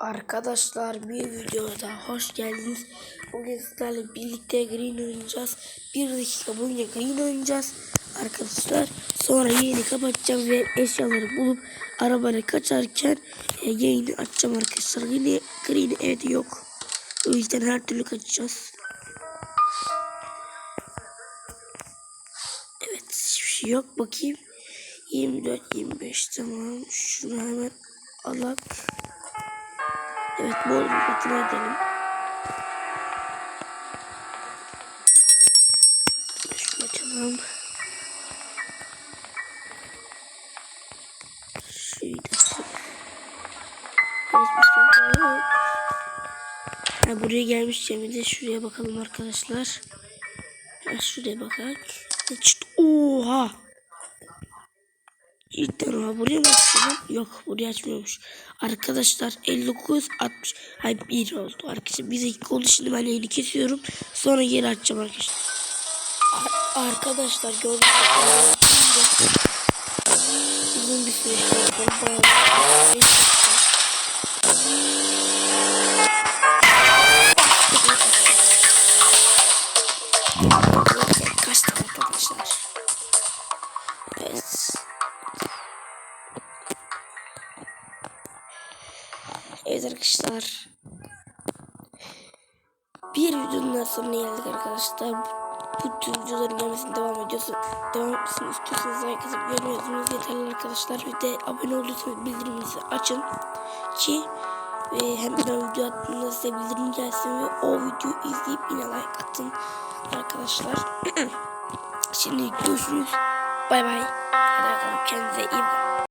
Arkadaşlar bir videoda hoş geldiniz. Bugün sizlerle birlikte green oynayacağız. Bir dakika boyunca green oynayacağız. Arkadaşlar sonra yayını kapatacağım ve eşyaları bulup arabayla kaçarken e, yayını açacağım arkadaşlar. Yine green evde yok. O yüzden her türlü kaçacağız. Evet hiçbir şey yok. Bakayım. 24 25 tamam. Şunu hemen alalım. Evet bol katına edelim. Şunu açalım. Hiçbir şey. Ha, buraya gelmişken bir de şuraya bakalım arkadaşlar. Ha, şuraya bakalım. Çıt. Oha. Cidden oha buraya mı açıyorum? Yok buraya açmıyormuş. Arkadaşlar 59 60 ay 1 oldu arkadaşlar. Bir dakika oldu şimdi ben yayını kesiyorum. Sonra geri açacağım arkadaşlar. Ar- arkadaşlar gördüğünüz gibi uzun bir süreç yapalım. Bayağı. Kaçtık arkadaşlar. Evet. Evet arkadaşlar. Bir videonun sonuna geldik arkadaşlar. Bu tür videoların gelmesine devam ediyorsun. Devam etmesini istiyorsanız like atıp görmüyorsunuz yeterli arkadaşlar. Bir de abone olduysanız bildiriminizi açın. Ki ve hem ben video attığımda size bildirim gelsin ve o videoyu izleyip yine like atın arkadaşlar. Şimdi görüşürüz. Bay bay. Hadi bakalım kendinize iyi bakın.